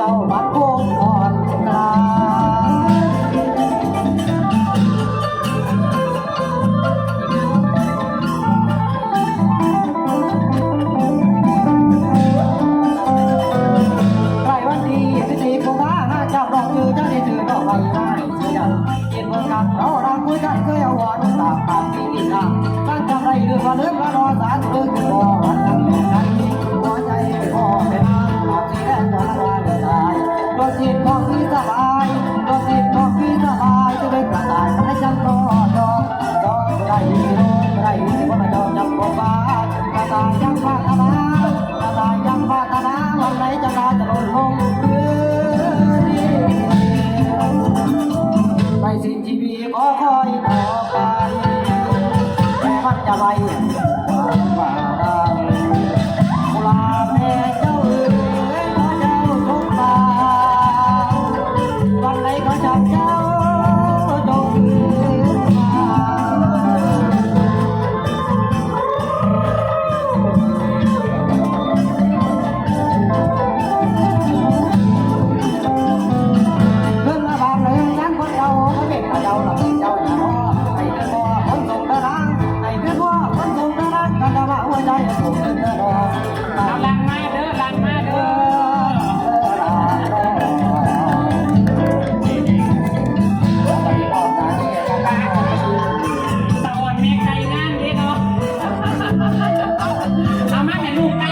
ศรวักงอ่อนกลาใกล้วันที่สิบสี่กุมภาห้าเจ้าดอกจือเจ้าได้ถือดอกใบไม้เสียเย็นเมืองกันเรารักคุยกันเคยเอาหัวนุ่งตากปากที่นี่นะตั้งใจเรื่องระเลิกระรอสารเพื่อ ขอไปท่านจะไป Thank.